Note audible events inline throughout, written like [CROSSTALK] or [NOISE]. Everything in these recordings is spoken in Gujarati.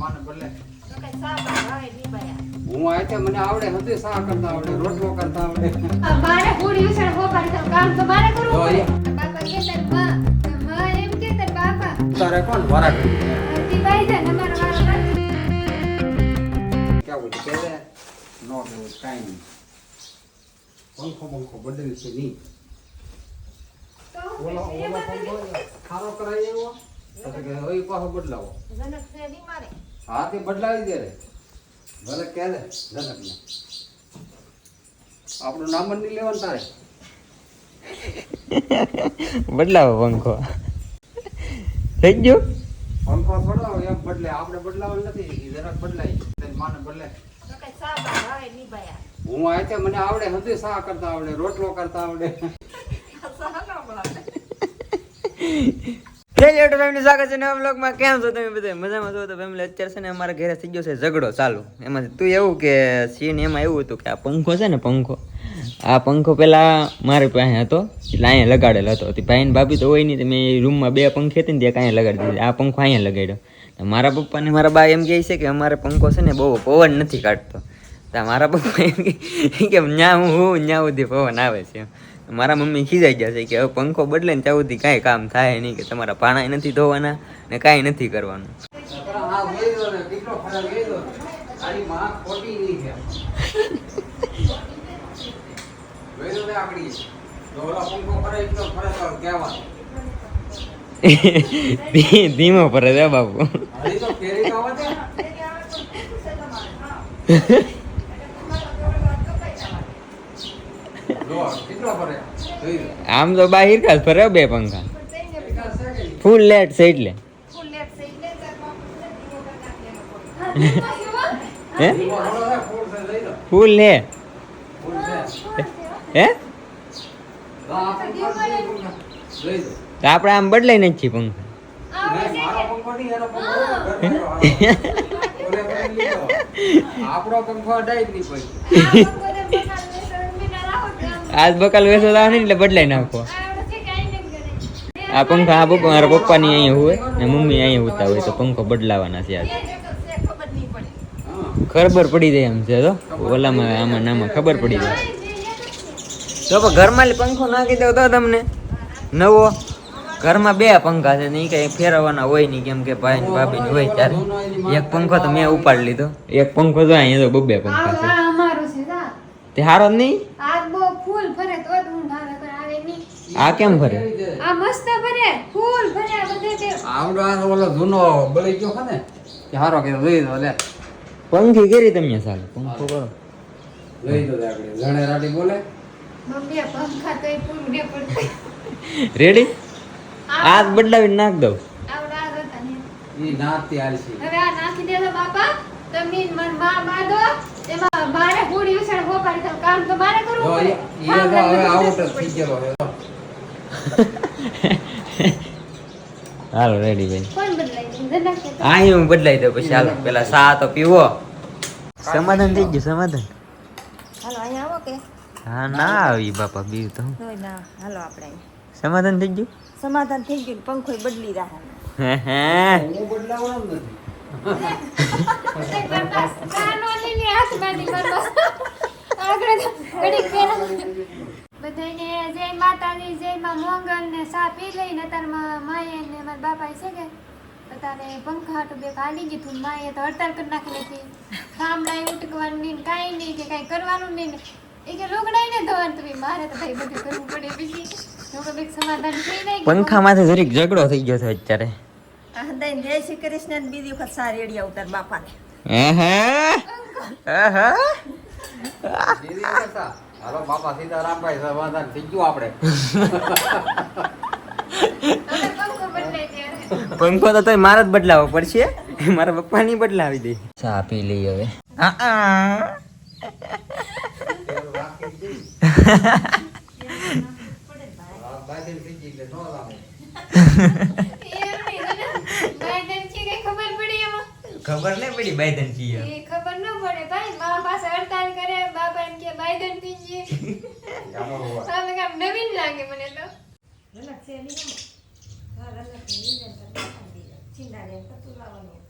માને બદલે ની હું આયતે મને આવડે હતી સા કરતા આવડે રોટલો કરતા આવડે. મારે પૂરી ઉછળ હો પાડી કામ તો મારે કરવું પડે. બાપા કે તારમાં માં એમ કે તાર બાપા. તારે કોણ વરા કરી? તી ભાઈ છે ને મારો વારો કે નો કાંઈ પંખો પંખો બદલ છે તો ઓલો ઓલો પંખો ખારો કરાય એવો? કે બદલાવો. જનક છે ની મારે. હા તે બદલાવી દે રે. ભલે કે દે જનકને આપણું નામ જ નહીં લેવાનું તારે. બદલાવો પંખો. થઈ ગયો? પંખો બદલાવો એમ બદલે. આપણે બદલાવાનું નથી. જરાક બદલાય. તેની માને બદલે. હું આ તે મને આવડે હજી સા કરતા આવડે રોટલો કરતા આવડે. [LAUGHS] નો નવા બ્લોગમાં કેમ છો મજામાં છો? તો ફેમિલી અત્યારે ને અમારા ઘરે થઈ છે ઝઘડો ચાલુ. એમાં તું એવું કે સીન એમાં એવું હતું કે આ પંખો છે ને પંખો, આ પંખો પેલા મારી પાસે હતો, એટલે અહીંયા લગાડેલો હતો. તે ભાઈ ને ભાભી તો હોય નહીં, તો મેં રૂમમાં બે પંખી હતી ને ત્યાં અહીંયા લગાડી દીધી. આ પંખો અહીંયા લગાડ્યો. મારા પપ્પા ને મારા બા એમ કહે છે કે અમારે પંખો છે ને બહુ પવન નથી કાઢતો. મારા પપ્પા એમ કે ન્યા હું હું સુધી પવન આવે છે મારા મમ્મી ખીજાઈ ગયા છે કે હવે પંખો બદલે ને ત્યાં સુધી કાંઈ કામ થાય નહીં કે તમારા પાણા નથી ધોવાના ને કાંઈ નથી કરવાનું. [LAUGHS] ધીમો ફરે છે બાપુ. [LAUGHS] [LAUGHS] આમ તો બા હિરકા જ ફરે બે પંખા? ફૂલ લેટ છે એટલે. હે? ફૂલ. ફૂલ હે? આપણે આમ બદલાઈ નથી પંખા. મારો પંખો. [LAUGHS] આપણો પંખો અડાય જ નહીં કોઈ આજ બકાલ વેસો આવે એટલે બદલાઈ નાખો. આ પંખા આ પપ્પા, મારા પપ્પાની અહીંયા હોય ને મમ્મી અહીંયા હોતા હોય તો પંખો બદલાવાના છે આજ. ખબર પડી જાય એમ છે તો. ઓલામાં આમાં નામાં ખબર પડી જાય. તો ઘરમાં પંખો નાખી દઉં તો તમને. નવો. ઘરમાં બે પંખા છે ને કઈ ફેરવવાના હોય નહીં કેમ કે ભાઈ ને ભાભી હોય ત્યારે. એક પંખો તો મેં ઉપાડી લીધો. એક પંખો તો અહીંયા તો બબે પંખા છે. તે હારો નહીં? આ કેમ ફરે આવડો આ ઓલો જૂનો બળી ગયો છે ને કે હારો કે જોઈ દો લે. પંખી કેરી તમે સાલ પંખો કરો. જોઈ દો આપણે જણે રાટી બોલે? રેડી આ બદલાવી નાખ દઉં. ઈ નાખતી આલસી હવે આ નાખી દેજો બાપા. તમે મનમાં બાંધો એમાં મારે પૂરી ઉછળ હો પાડી તો કામ તો મારે કરવું પડે. તો હવે આઉટ થઈ ગયો. હાલો રેડી ભાઈ કોણ બદલાઈ ગયું જનક કે તો. આ હું બદલાઈ દઉં પછી હાલો પેલા સા તો પીવો સમાધાન થઈ ગયું સમાધાન હાલો અહીંયા આવો કે હા ના આવી બાપા બીવ તો હું. હોય ના હાલો આપણે અહીંયા. સમાધાન થઈ ગયું સમાધાન થઈ ગયું પંખો બદલી રહ્યા હે હે હું બદલાવાનો જ નથી બધાને જય માતાજી જય માં મોંગલ ને સા પી લઈને તારમાં માએ ને મારા બાપાએ છે કે તારે પંખા હાટું બે કાઢી દીધું માએ તો હડતાલ કરી નાખી હતી ખામડાએ ઉટકવાનું નહીં કાંઈ નહીં કે કાંઈ કરવાનું નહીં એ કે રોકડાઈ ને ધોવાનું તમે મારે તો ભાઈ બધું કરવું પડે બીજી. લોકો કંઈક સમાધાન થઈ નહીં પંખા માંથી જરીક ઝઘડો થઈ ગયો છે અત્યારે. હંદાઈને જય શ્રી કૃષ્ણ બીજી વખત સાર રેડિયા ઉતાર બાપાને. હે હે? હે દીદી કરતા હાલો બાપા સીતારામભાઈ સમાધાન થઈ ગયું આપણે. પંખો તો તોય મારે જ બદલાવો પડશે. મારા પપ્પા ની બદલાવી દે. ચા પી લઈ હવે. ખબર પડી નહીં પડી બાયધન છીએ ખબર ન પડે ભાઈ મારા પાસે હડતાલ કરે બાબા એમ કે બાયડન પીજીએ આમાં હોવા. સામે કામ નવીન લાગે મને તો રલક છે એની હા, રલક છે, લીધે ને તો બાપાને દીધા. છીંડાને એમ કતું લાવવાનું.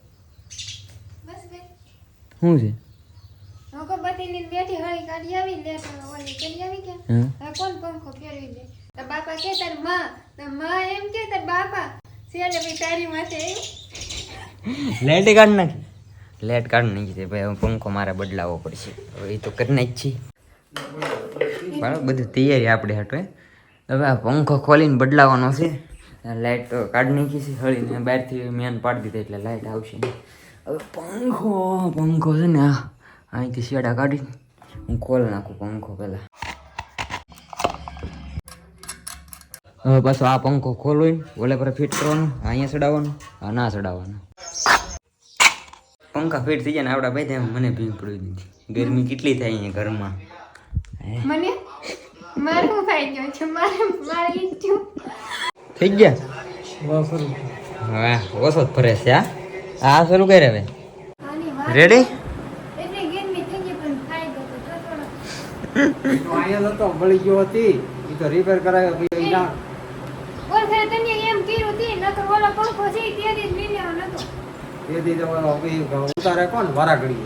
શું છે બેઠી હળી કાઢી આવી લે તો ઓલી કરી આવી કે હા કોણ પંખો ફેરવી દે તો બાપા કે તારમાં તો માં એમ કે તાર બાપા સેલે ભાઈ તારી માથે લેટ કાઢ નાખી લાઈટ કાઢ નાખી છે ભાઈ હવે પંખો મારે બદલાવો પડશે હવે એ તો કરી નાખી છીએ બરાબર, બધી તૈયારી આપણે હાટો હવે આ પંખો ખોલીને બદલાવાનો છે. લાઇટ કાઢી નાખી છે, હળીને બહારથી મેન પાડી દીધા એટલે લાઇટ આવશે હવે પંખો પંખો છે ને, આ, અહીંથી શેડા કાઢી હું ખોલ નાખું પંખો પહેલાં. હવે પાછો આ પંખો ખોલો ઓલે પર ફિટ કરવાનું અહીંયા ચડાવવાનું, આ ના ચડાવવાનું. પંખા ફિટ થઈ જાય ને, આપણા ભાઈ મને ભીંગ પડી દીધી ગરમી કેટલી થાય અહીંયા ઘરમાં. મને? મારે ગયો છે મારે થઈ ગયા? હા ઓછો ફરે છે આ આ શરૂ કરે હવે. રેડી એટલે ગરમી થઈ ગઈ પણ ખાઈ ગયો તો થોડો. ઈ તો અહીંયા જ મળી ગયો હતી. એ તો રિપેર કરાયો પછી ઈ ના. ઓર ખરે તને એમ કર્યું તી નકર ઓલો પંખો છે તે દી લઈ લેવો નતો. એ દી તો ઈ ઉતારે કોણ? વારા ઘડી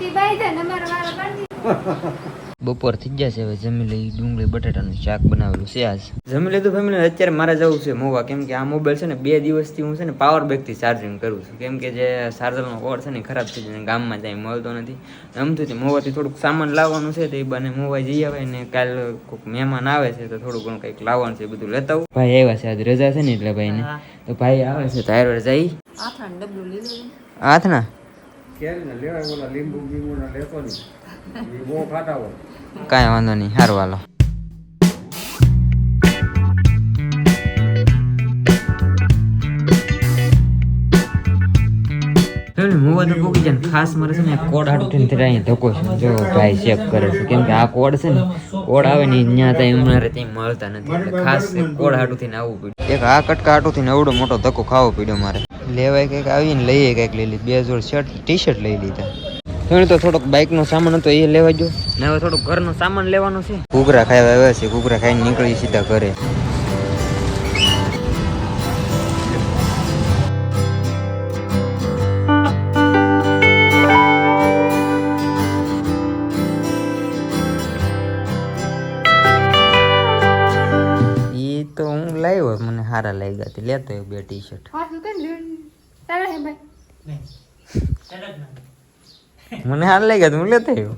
તે બાઈ દે ને મારા વાળા કાઢી બપોર થઈ ગયા છે હવે જમી લઈ ડુંગળી બટાટાનું શાક બનાવેલું છે આજ. જમી લીધું ફેમિલી? અત્યારે મારે જવું છે મોવા. કેમ કે આ મોબાઈલ છે ને બે દિવસથી હું છે ને પાવર બેંકથી ચાર્જિંગ કરું છું. કેમ કે જે ચાર્જરનો કોડ છે ને ખરાબ થઈ જાય ગામમાં જાય મળતો નથી. આમથી તે મોવાથી થોડુંક સામાન લાવવાનું છે તો એ બને મોવા જઈ આવે ને કાલ કોઈક મહેમાન આવે છે તો થોડું ઘણું કંઈક લાવવાનું છે બધું લેતા આવું. ભાઈ આવ્યા છે આજ રજા છે ને એટલે ભાઈને. તો ભાઈ આવે છે તો જઈ આથાણ ડબલું લઈ લેવું હાથના? કેરી ને લેવાય ઓલા લીંબુ લીંબુ લેતો નહીં કાંઈ વાંધો નહીં સારું હાલો. જો ભાઈ ચેક કરે છે, કેમ કે આ કોડ છે ને, કોડ આવે ને ત્યાં ત્યાં મળતા નથી ખાસ કોડ હાટું થઈને આવવું પડ્યું. એક આ કટકા હાટું થઈને એવડો મોટો ધક્કો ખાવો પડ્યો મારે. લેવાય કંઈક આવીને લઈએ કંઈક લઈ લીધી બે જોડ શર્ટ ટી શર્ટ લઈ લીધા. થોડી તો થોડોક બાઇકનો સામાન હતો એ લેવા જો ને હવે થોડુંક ઘરનો સામાન લેવાનો છે. ઘૂઘરા ખાવા આવ્યા છે ઘૂઘરા ખાઈને નીકળી સીધા ઘરે. ઈ તો હું લાવ્યો મને સારા લાગ્યા હતી લેતો બે ટી શર્ટ હાથું કે તારે હે ભાઈ. મને હાલ લાગ્યા ગયા હું લેતો આવ્યો.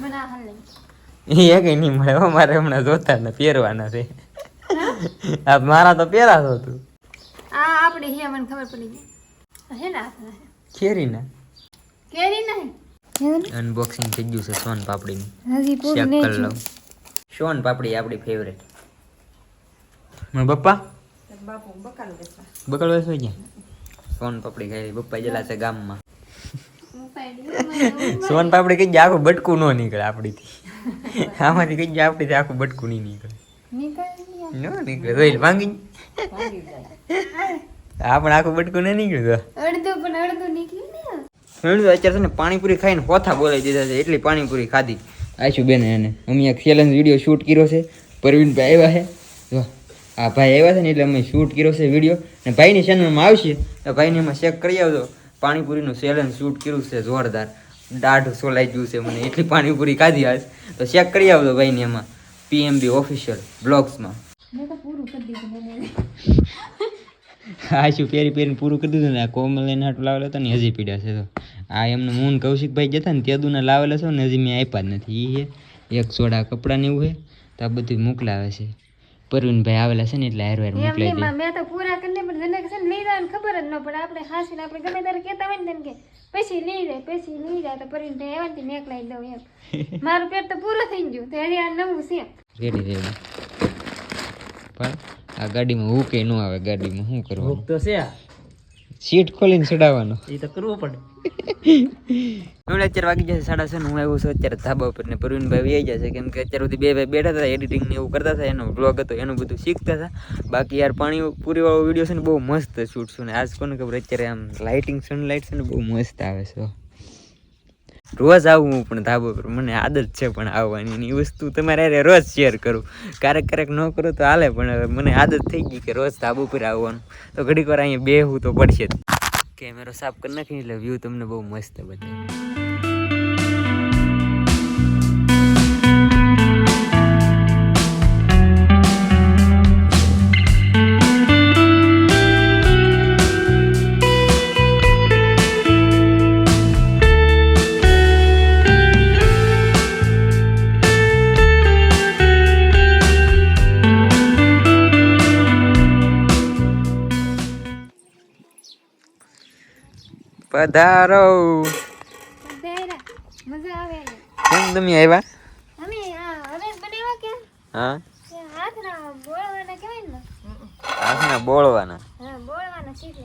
મને હાલ નહીં એ કઈ નહીં મળે મારે હમણાં જોતા ને પહેરવાના છે. આ મારા તો પહેરાતો તું. આ આપણે હે મને ખબર પડી ગઈ. હે ના કેરી ના. કેરી નહીં. અનબોક્સિંગ થઈ ગયું છે સોન પાપડીનું. હજી પૂરું નહીં લઉં. સોન પાપડી આપણી ફેવરેટ મને બપ્પા બાપુ બકાલું બેસવા. બકલ વયસ ગયા? સોન પાપડી ખાઈ પપ્પા જેલા છે ગામમાં. સોન પાપડી કઈ આખું બટકું ન નીકળે આપણીથી આમાંથી કઈ આપણીથી આખું બટકું નહીં નીકળે. ન નીકળે રોઈલ ભાંગી. આ આપણે આખું બટકું ન નીકળ્યું અડધું પણ અડધું નીકળ્યું ને અત્યારે છે ને પાણીપુરી ખાઈને હોથા બોલાવી દીધા છે એટલી પાણીપુરી ખાધી. આશુ બેન એને. અમે એક ચેલેન્જ વીડિયો શૂટ કર્યો છે. પરવીનભાઈ આવ્યા છે. જો આ ભાઈ આવ્યા છે ને એટલે અમે શૂટ કર્યો છે વીડિયો અને ભાઈની ચેનલમાં આવશે. તો ભાઈને એમાં ચેક કરી આવજો. પાણીપુરીનું ચેલેન્જ શૂટ કર્યું છે જોરદાર. દાઢ સોલાઈ ગયું છે મને. એટલી પાણીપુરી ખાધી આજ. તો ચેક કરી આવજો ભાઈને એમાં. પીએમબી ઓફિશિયલ બ્લોગ્સમાં આ શું પેરી પેરીને પૂરું કરી દીધું ને? આ કોમલ લઈને હાટું લાવેલો હતો ને હજી પીડ્યા છે તો. આ એમને મૂન કૌશિકભાઈ જતા ને ત્યાં લાવેલા છે ને હજી મેં આપ્યા જ નથી. એ એક સોડા કપડાં ને એવું છે તો આ બધું મોકલાવે છે. પરવીનભાઈ આવેલા છે ને એટલે હાર વાર મોકલાઈ દે. મેં તો પૂરા કરી લે પણ જેને છે ને લઈ જવાનું ખબર જ ન પડે. આપણે હાસીને આપણે ગમે ત્યારે કહેતા હોય ને તેને કે પછી લઈ જાય પછી લઈ જાય તો પરીને ભાઈ આવ્યા ને મેકલાઈ દઉં એમ. [LAUGHS] મારું પેટ તો પૂરું થઈ ગયું તો હજી આ નવું છે. Ready ready. પણ આ ગાડીમાં હું કે ન આવે ગાડીમાં શું કરવું તો છે સીટ ખોલીને ચડાવવાનો. એ તો કરવું પડે. [LAUGHS] હવે અત્યારે વાગી જશે સાડા છ હું આવ્યો છું અત્યારે ધાબા ઉપર ને પ્રવીણભાઈ આવી જશે કેમ કે અત્યાર સુધી બે ભાઈ બેઠા હતા એડિટિંગ ને એવું કરતા હતા એનો બ્લોગ હતો એનું બધું શીખતા હતા. બાકી યાર પાણી પૂરી વાળો વીડિયો છે ને બહુ મસ્ત શૂટ છું ને. આજ કોને ખબર અત્યારે આમ લાઇટિંગ સનલાઇટ છે ને બહુ મસ્ત આવે છે. રોજ આવું હું પણ ધાબો પર. મને આદત છે પણ આવવાની એ વસ્તુ તમારે રોજ શેર કરું. ક્યારેક ક્યારેક ન કરું તો હાલે, પણ મને આદત થઈ ગઈ કે રોજ ધાબો પર આવવાનું. તો ઘડીક વાર અહીંયા બેહવું તો પડશે જ. કેમેરો સાફ કરી નાખી એટલે વ્યૂ તમને બહુ મસ્ત બતાવે પધારો. મજા આવે. કેમ તમે આવ્યા? અમે આ બનાવ્યા કે? હા. હાથના બોળવાના કહેવાય ને? હાથના બોળવાના. હા બોળવાના શીખે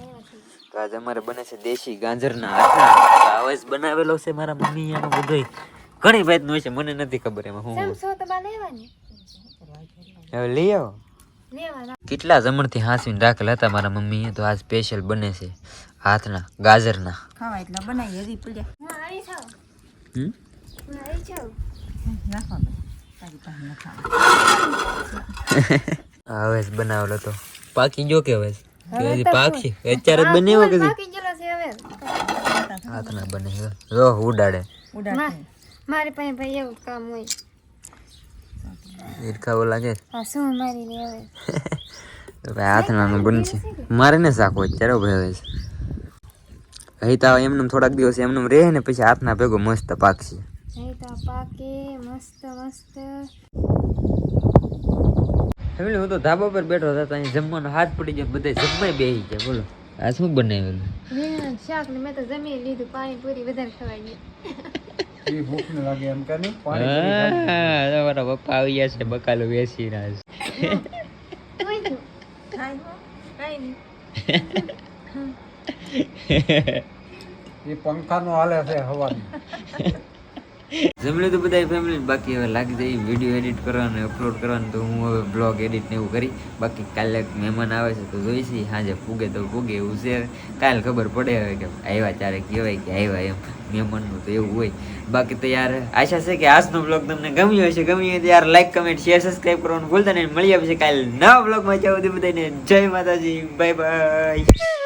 તો આજે અમારે બને છે દેશી ગાજરના હાથના. બનાવેલો છે મારા મમ્મી એનો બધોય. ઘણી ભાતનું હોય છે મને નથી ખબર એમાં હું. સમસો તો હવે લઈ આવો. કેટલા જમણથી હાંસવીને રાખેલા હતા મારા મમ્મીએ તો આ સ્પેશિયલ બને છે. હાથના ગાજરના. ખાવા એટલા બનાવી હજી પડ્યા. [LAUGHS] હવે બનાવેલો તો. પાકી ગયો કે હવે હજી અત્યારે જ બનાવ્યો કે બાકી ગયેલો છે હવે? હાથના બને છે. જો ઉડાડે. ઉડાડે મારી પાસે ભાઈ એવું કામ હોય. ઈરખાવો લાગે શું મારી હવે? [LAUGHS] બનશે. ને શાક હોય ત્યારે ભાઈ હવે અહીં એમનું થોડાક દિવસ એમને રહે ને પછી હાથના ભેગો મસ્ત પાકશે હૈતા પાકે મસ્ત મસ્ત. ફેમિલી હું તો ધાબા પર બેઠો હતો અહીં જમવાનો હાથ પડી ગયો બધા જમવાય બેસી ગયા બોલો. આ શું બનાવેલું? શાક ને મેં તો જમી લીધું પાણી પૂરી વધારે ખવાઈ ગઈ ભૂખ ન લાગે એમ કે પાણી પૂરી ખાવી. હા, તમારા પપ્પા આવી ગયા છે બકાલો બેસી રહ્યા છે કાંઈ નહીં. [LAUGHS] એ પંખાનો હાલે છે હવાનું. જમલું તો બધા ફેમિલી બાકી હવે લાગી જાય વીડિયો એડિટ કરવાનો અપલોડ કરવાનો, તો હું હવે બ્લોગ એડિટ ને એવું કરી. બાકી કાલે મહેમાન આવે છે તો જોઈશી સાંજે પૂગે તો પૂગે એવું છે. કાલે ખબર પડે હવે કે આવ્યા ત્યારે કહેવાય કે આવ્યા એમ. મહેમાનનું તો એવું હોય. બાકી તો યાર, આશા છે કે આજનો બ્લોગ તમને ગમ્યો હશે. ગમ્યો હોય તો યાર લાઈક કમેન્ટ શેર સબસ્ક્રાઈબ કરવાનું ભૂલતા નહીં. મળી આવશે કાલે નવા બ્લોગમાં જાવ બધાને જય માતાજી બાય બાય